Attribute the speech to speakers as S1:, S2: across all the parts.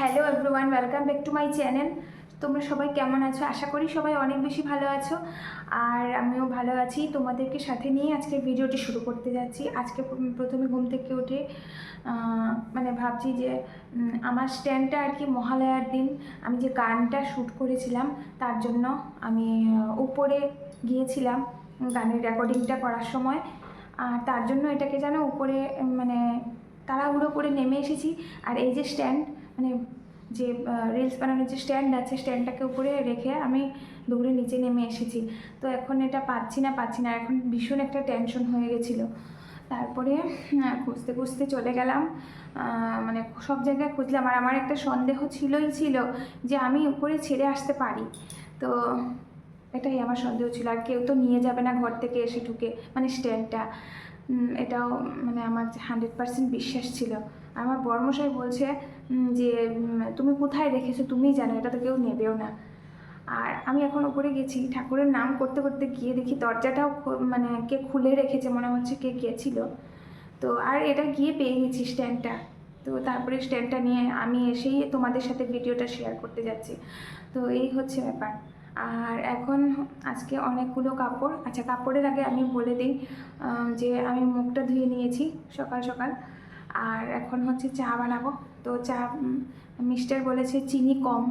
S1: Hello everyone, welcome back to my channel. তোমরা সবাই কেমন আছো? আশা করি সবাই অনেক বেশি ভালো আছো। আর আমিও ভালো আছি। তোমাদেরকে সাথে নিয়ে আজকে ভিডিওটি শুরু করতে যাচ্ছি। আজকে প্রথমে ঘুম থেকে উঠে মানে ভাবছি যে আমার স্ট্যান্ডটা আর কি মহালয়ার দিন। আমি যে গানটা শ্যুট করেছিলাম, তার জন্য আমি উপরে গিয়েছিলাম গানের রেকর্ডিংটা করার সময়। আর তার জন্য এটাকে যেন উপরে মানে তাড়াহুড়ো করে নেমে এসেছি। আর এই যে স্ট্যান্ড মানে যে রিলস বানানোর যে স্ট্যান্ড আছে স্ট্যান্ডটাকে উপরে রেখে আমি দৌড়ে নিচে নেমে এসেছি। তো এখন এটা পাচ্ছি না পাচ্ছি না। এখন ভীষণ একটা টেনশন হয়ে গেছিল। তারপরে খুঁজতে খুঁজতে চলে গেলাম। মানে সব জায়গায় খুঁজলাম। আর আমার একটা সন্দেহ ছিলই, ছিল যে আমি উপরে ছেড়ে আসতে পারি। তো এটাই আমার সন্দেহ ছিল। আর কেউ তো নিয়ে যাবে না ঘর থেকে এসে ঢুকে মানে স্ট্যান্ডটা এটাও মানে আমার হান্ড্রেড পার্সেন্ট বিশ্বাস ছিল। আমার বর্মশাই বলছে যে তুমি কোথায় রেখেছো তুমিই জানো, এটা তো কেউ নেবেও না। আর আমি এখন উপরে গেছি, ঠাকুরের নাম করতে করতে গিয়ে দেখি দরজাটাও মানে কে খুলে রেখেছে মনে হচ্ছে কে গিয়েছিল তো আর এটা গিয়ে পেয়ে গেছি স্ট্যান্ডটা। তো তারপরে স্ট্যান্ডটা নিয়ে আমি এসেই তোমাদের সাথে ভিডিওটা শেয়ার করতে যাচ্ছি। তো এই হচ্ছে ব্যাপার। আর এখন আজকে অনেকগুলো কাপড় আচ্ছা কাপড়ের আগে আমি বলে দিই যে আমি মুখটা ধুয়ে নিয়েছি সকাল সকাল। আর এখন হচ্ছে চা বানাবো। তো চা মিস্টার বলেছে চিনি কম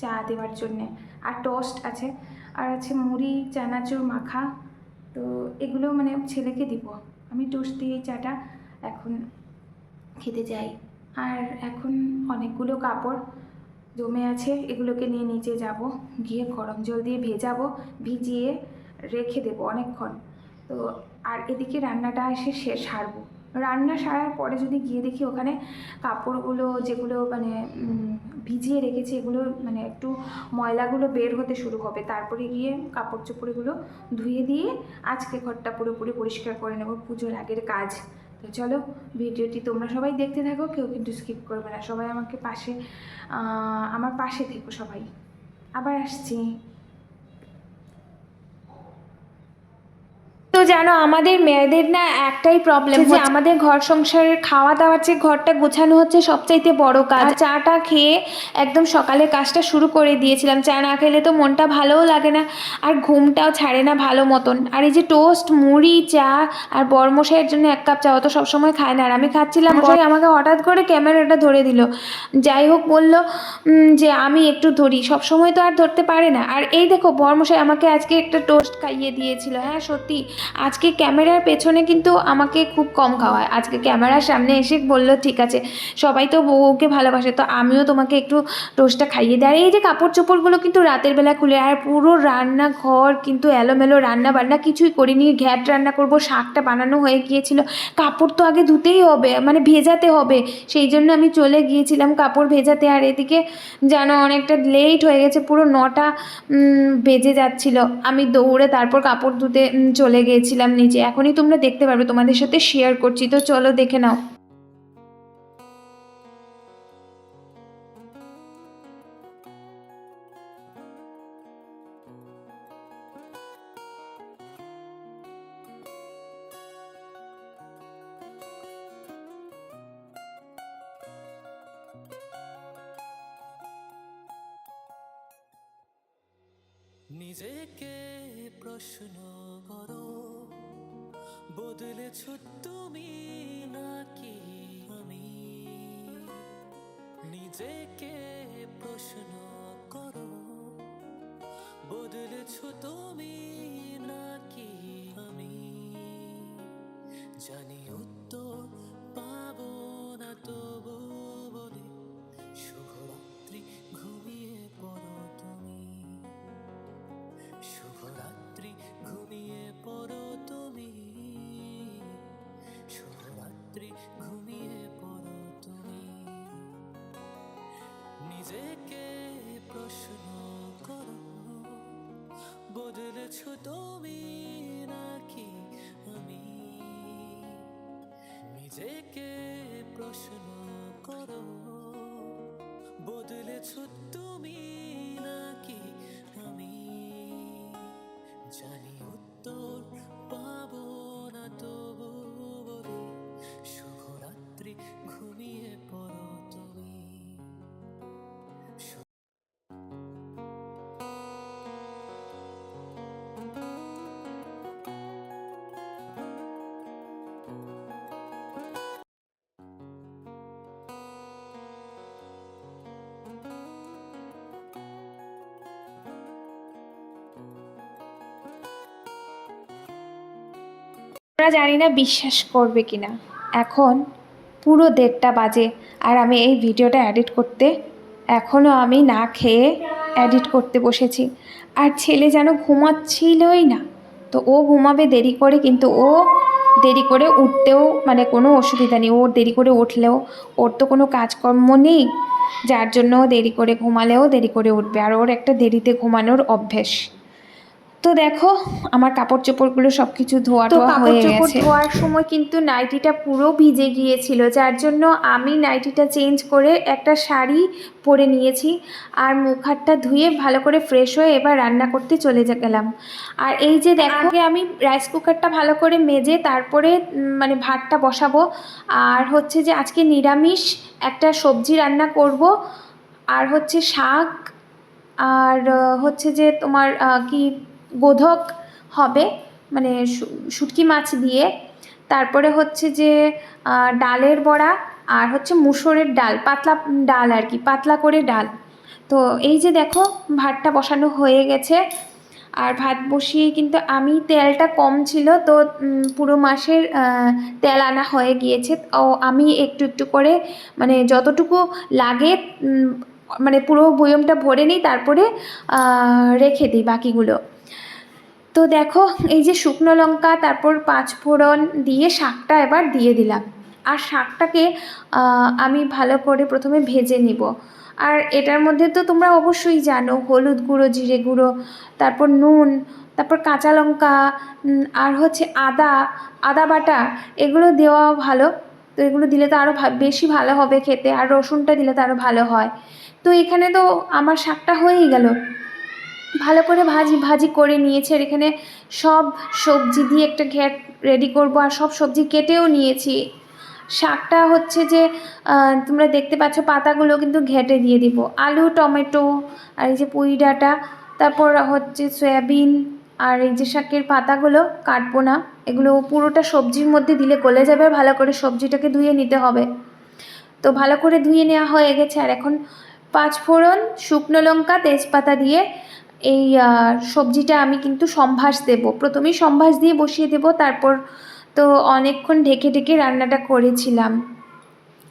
S1: চা দেওয়ার জন্যে। আর টোস্ট আছে। আর আছে মুড়ি, চানাচুর, মাখা। তো এগুলো মানে ছেলেকে দিব। আমি টোস্ট দিয়ে চাটা এখন খেতে যাই আর এখন অনেকগুলো কাপড় জমে আছে। এগুলোকে নিয়ে নিচে যাব গিয়ে গরম জল দিয়ে ভেজাবো, ভিজিয়ে রেখে দেবো অনেকক্ষণ। তো আর এদিকে রান্নাটা এসে শেষ সারবো। রান্না সারার পরে যদি গিয়ে দেখি ওখানে কাপড়গুলো যেগুলো মানে ভিজিয়ে রেখেছি, এগুলো মানে একটু ময়লাগুলো বের হতে শুরু হবে। তারপরে গিয়ে কাপড় চোপড়গুলো ধুয়ে দিয়ে আজকে ঘরটা পুরোপুরি পরিষ্কার করে নেব পুজোর আগের কাজ। তো চলো, ভিডিওটি তোমরা সবাই দেখতে থাকো, কেউ কিন্তু স্কিপ করবে না। সবাই আমাকে পাশে আমার পাশে থেকো সবাই। আবার আসছি। তো জানো আমাদের মেয়েদের না একটাই প্রবলেম যে আমাদের ঘর সংসারের খাওয়া দাওয়ার যে ঘরটা গোছানো হচ্ছে সবচাইতে বড় কাজ। আর চাটা খেয়ে একদম সকালে কাজটা শুরু করে দিয়েছিলাম। চা না খেলে তো মনটা ভালোও লাগে না আর ঘুমটাও ছাড়ে না ভালো মতন। আর এই যে টোস্ট মুড়ি চা আর বরমশাইয়ের জন্য এক কাপ চা অত সবসময় খায় না। আর আমি খাচ্ছিলাম মশাই আমাকে হঠাৎ করে ক্যামেরাটা ধরে দিল। যাই হোক বলল যে আমি একটু ধরি। সবসময় তো আর ধরতে পারে না। আর এই দেখো বরমশাই আমাকে আজকে একটা টোস্ট খাইয়ে দিয়েছিল। হ্যাঁ সত্যি। আজকে ক্যামেরার পেছনে কিন্তু আমাকে খুব কম খাওয়ায়। আজকে ক্যামেরার সামনে এসে বলল, ঠিক আছে, সবাই তো বউকে ভালোবাসে, তো আমিও তোমাকে একটু টোস্টটা খাইয়ে দেয় আর এই যে কাপড় চোপড়গুলো কিন্তু রাতের বেলা খুলে, আর পুরো রান্নাঘর কিন্তু এলোমেলো রান্না বান্না কিছুই করিনি। ঘ্যাট রান্না করব, শাকটা বানানো হয়ে গিয়েছিল। কাপড় তো আগে ধুতেই হবে মানে ভেজাতে হবে। সেই জন্য আমি চলে গিয়েছিলাম কাপড় ভেজাতে, আর এদিকে যেন অনেকটা লেট হয়ে গেছে, পুরো নটা বেজে যাচ্ছিল। আমি দৌড়ে তারপর কাপড় ধুতে চলে গিয়েছিলাম নিচে এখনই তোমরা দেখতে পারবে, তোমাদের সাথে শেয়ার করছি। তো চলো দেখে নাও।
S2: নিজেকে প্রশ্ন করো। বদলেছ তুমি নাকি আমি? নিজেকে প্রশ্ন করো বদলেছ তুমি নিজেকে প্রশ্ন করো। বদলেছ তুমি নাকি আমি? নিজেকে প্রশ্ন করো। বদলেছ
S1: তোমরা জানি না বিশ্বাস করবে কি না এখন পুরো দেড়টা বাজে আর আমি এই ভিডিওটা এডিট করতে এখনও আমি না খেয়ে এডিট করতে বসেছি। আর ছেলে যেন ঘুমাচ্ছিলই না। তো ও ঘুমাবে দেরি করে কিন্তু ও দেরি করে উঠতেও মানে কোনো অসুবিধা নেই। ওর দেরি করে উঠলেও ওর তো কোনো কাজকর্ম নেই। যার জন্য দেরি করে ঘুমালেও দেরি করে উঠবে। আর ওর একটা দেরিতে ঘুমানোর অভ্যেস। তো দেখো আমার কাপড় চোপড়গুলো সব কিছু ধোয়া হয়ে গেছে।
S3: ধোয়ার সময় কিন্তু নাইটিটা পুরো ভিজে গিয়েছিল যার জন্য আমি নাইটিটা চেঞ্জ করে একটা শাড়ি পরে নিয়েছি আর মুখ হাতটা ধুয়ে ভালো করে ফ্রেশ হয়ে এবার রান্না করতে চলে যা- গেলাম। আর এই যে দেখো আমি রাইস কুকারটা ভালো করে মেজে তারপরে মানে ভাতটা বসাবো। আর হচ্ছে যে আজকে নিরামিষ একটা সবজি রান্না করব। আর হচ্ছে শাক আর হচ্ছে যে তোমার কি গোধক হবে মানে শুটকি মাছ দিয়ে। তারপরে হচ্ছে যে ডালের বড়া আর হচ্ছে মুসুরের ডাল, পাতলা ডাল আর কি, পাতলা করে ডাল। তো এই যে দেখো, ভাতটা বসানো হয়ে গেছে। আর ভাত বসিয়ে কিন্তু আমি তেলটা কম ছিল, তো পুরো মাসের তেল আনা হয়ে গিয়েছে। ও, আমি একটু একটু করে মানে যতটুকু লাগে মানে পুরো বয়মটা ভরে নিই, তারপরে রেখে দিই বাকিগুলো। তো দেখো, এই যে শুকনো লঙ্কা, তারপর পাঁচ ফোড়ন দিয়ে শাকটা এবার দিয়ে দিলাম। আর শাকটাকে আমি ভালো করে প্রথমে ভেজে নিব। আর এটার মধ্যে তো তোমরা অবশ্যই জানো, হলুদ গুঁড়ো, জিরে গুঁড়ো, তারপর নুন, তারপর কাঁচা লঙ্কা আর হচ্ছে আদা আদা বাটা, এগুলো দেওয়া ভালো। তো এগুলো দিলে তো আরও বেশি ভালো হবে খেতে, আর রসুনটা দিলে তো আরও ভালো হয়। তো এখানে তো আমার শাকটা হয়েই গেল। ভালো করে ভাজি ভাজি করে নিয়েছি আর এখানে সব সবজি দিয়ে একটা ঘ্যাট রেডি করব আর সব সবজি কেটেও নিয়েছি। শাকটা হচ্ছে যে তোমরা দেখতে পাচ্ছ পাতাগুলো কিন্তু ঘেটে দিয়ে দিব। আলু, টমেটো আর এই যে পুঁই ডাঁটা, তারপর হচ্ছে সয়াবিন আর এই যে শাকের পাতাগুলো কাটবো না। এগুলো পুরোটা সবজির মধ্যে দিলে গলে যাবে, ভালো করে সবজিটাকে ধুয়ে নিতে হবে। তো ভালো করে ধুয়ে নেওয়া হয়ে গেছে আর এখন পাঁচ ফোড়ন শুকনো লঙ্কা, তেজপাতা দিয়ে এই সবজিটা আমি কিন্তু সম্ভাস দেব। প্রথমেই সম্ভাস দিয়ে বসিয়ে দেব, তারপর তো অনেকক্ষণ ঢেকে ঢেকে রান্নাটা করেছিলাম।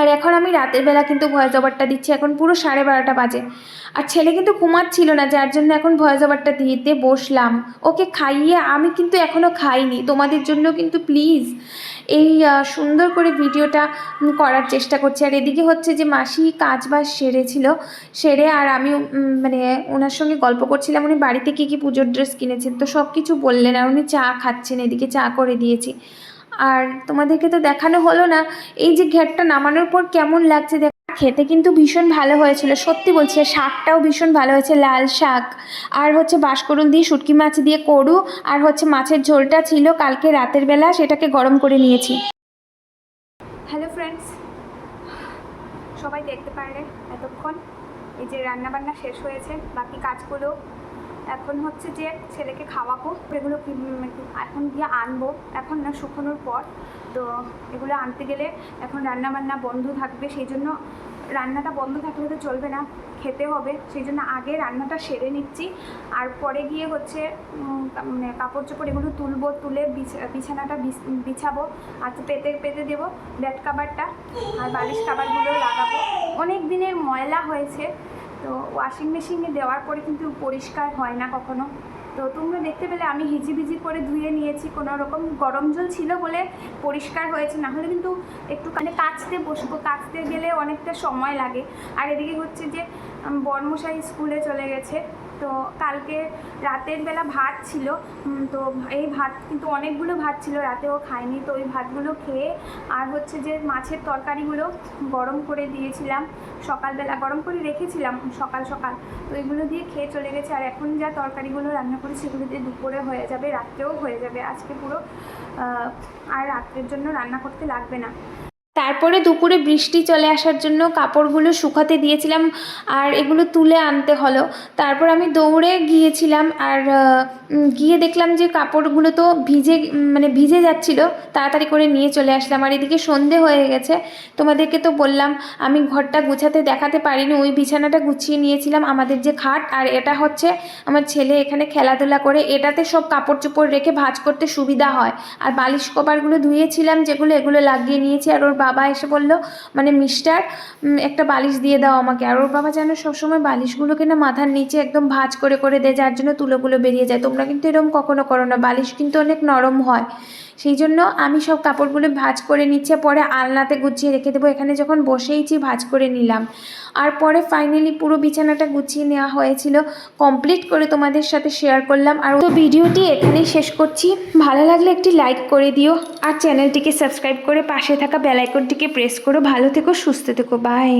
S3: আর এখন আমি রাতের বেলা কিন্তু ভয়েস ওভারটা দিচ্ছি, এখন পুরো সাড়ে বারোটা বাজে। আর ছেলে কিন্তু ঘুমাচ্ছিল না, যার জন্য এখন ভয়েস ওভারটা দিতে বসলাম। ওকে খাইয়ে আমি কিন্তু এখনও খাইনি, তোমাদের জন্য কিন্তু প্লিজ এই সুন্দর করে ভিডিওটা করার চেষ্টা করছি। আর এদিকে হচ্ছে যে মাসি কাজ বাজ সেরেছিল, সেরে আর আমি মানে ওনার সঙ্গে গল্প করছিলাম, উনি বাড়িতে কী কী পুজোর ড্রেস কিনেছেন, তো সব কিছু বললেন আর উনি চা খাচ্ছেন, এদিকে চা করে দিয়েছি। আর তোমাদেরকে তো দেখানো হলো না, এই যে ঘ্যাটটা নামানোর পর কেমন লাগছে দেখ, খেতে কিন্তু ভীষণ ভালো হয়েছিল, সত্যি বলছি শাকটাও ভীষণ ভালো হয়েছে, লাল শাক, আর হচ্ছে বাঁশকরুল দিয়ে শুটকি মাছ দিয়ে করু আর হচ্ছে মাছের ঝোলটা ছিল কালকে রাতের বেলা, সেটাকে গরম করে নিয়েছি। হ্যালো ফ্রেন্ডস সবাই দেখতে পারলে এতক্ষণ, এই যে রান্নাবান্না শেষ হয়েছে, বাকি কাজগুলো এখন হচ্ছে যে ছেলেকে খাওয়াবো, এগুলো এখন গিয়ে আনব। এখন না, শুকোনোর পর। তো এগুলো আনতে গেলে এখন রান্না বান্না বন্ধ থাকবে, সেই জন্য রান্নাটা বন্ধ থাকলে তো চলবে না, খেতে হবে। সেই জন্য আগে রান্নাটা সেরে নিচ্ছি। আর পরে গিয়ে হচ্ছে মানে কাপড় চোপড় এগুলো তুলবো, তুলে বিছ- বিছানাটা বিছ- বিছাবো। আর পেতে পেতে দেবো বেড কাভারটা আর বালিশ কাভারগুলো লাগাবো। অনেক দিনের ময়লা হয়েছে। তো ওয়াশিং মেশিনে দেওয়ার পরে কিন্তু পরিষ্কার হয় না কখনো। তো তোমরা দেখতে পেলে আমি হিজিবিজি করে ধুয়ে নিয়েছি, কোনো রকম গরম জল ছিল বলে পরিষ্কার হয়েছে, না হলে কিন্তু একটু মানে কাচতে বসবো, কাচতে গেলে অনেকটা সময় লাগে। আর এদিকে হচ্ছে যে বর্মশাই স্কুলে চলে গেছে। তো কালকে রাতের বেলা ভাত ছিল তো এই ভাত কিন্তু অনেকগুলো ভাত ছিল, রাতেও খাইনি, তো ওই ভাতগুলো খেয়ে আর হচ্ছে যে মাছের তরকারিগুলো গরম করে দিয়েছিলাম, সকালবেলা গরম করে রেখেছিলাম, সকাল সকাল। তো এগুলো দিয়ে খেয়ে চলে গেছে, আর এখন যা তরকারিগুলো রান্না করি সেগুলো দিয়ে দুপুরে হয়ে যাবে, রাত্রেও হয়ে যাবে, আজকে পুরো আর রাত্রের জন্য রান্না করতে লাগবে না। তারপরে দুপুরে বৃষ্টি চলে আসার জন্য কাপড়গুলো শুকাতে দিয়েছিলাম আর এগুলো তুলে আনতে হলো। তারপর আমি দৌড়ে গিয়েছিলাম আর গিয়ে দেখলাম যে কাপড়গুলো তো ভিজে মানে ভিজে যাচ্ছিল, তাড়াতাড়ি করে নিয়ে চলে আসলাম। আর এদিকে সন্ধে হয়ে গেছে, তোমাদেরকে তো বললাম, আমি ঘরটা গুছাতে দেখাতে পারিনি, ওই বিছানাটা গুছিয়ে নিয়েছিলাম আমাদের যে খাট, আর এটা হচ্ছে আমার ছেলে এখানে খেলাধুলা করে, এটাতে সব কাপড় চোপড় রেখে ভাঁজ করতে সুবিধা হয়। আর বালিশ কভারগুলো ধুয়েছিলাম, যেগুলো এগুলো লাগিয়ে নিয়েছি, আর ওর বাবা এসে বলল মানে মিস্টার একটা বালিশ দিয়ে দাও আমাকে। আর ওর বাবা যেন সবসময় বালিশগুলোকে না মাথার নিচে একদম ভাঁজ করে করে দেয়, যার জন্য তুলোগুলো বেরিয়ে যায়। তোমরা কিন্তু এরকম কখনো করো না। বালিশ কিন্তু অনেক নরম হয়। সেই জন্য আমি সব কাপড়গুলো ভাজ করে নিচ্ছে পরে আলনাতে গুছিয়ে রেখে দেবো। এখানে যখন বসেইছি, ভাজ করে নিলাম। আর পরে ফাইনালি পুরো বিছানাটা গুছিয়ে নেওয়া হয়েছিল। কমপ্লিট করে তোমাদের সাথে শেয়ার করলাম। আর তো ভিডিওটি এখানেই শেষ করছি। ভালো লাগলে একটি লাইক করে দিও। আর চ্যানেলটিকে সাবস্ক্রাইব করে পাশে থাকা বেলাইকনটিকে প্রেস করো। ভালো থেকো, সুস্থ থেকো। বাই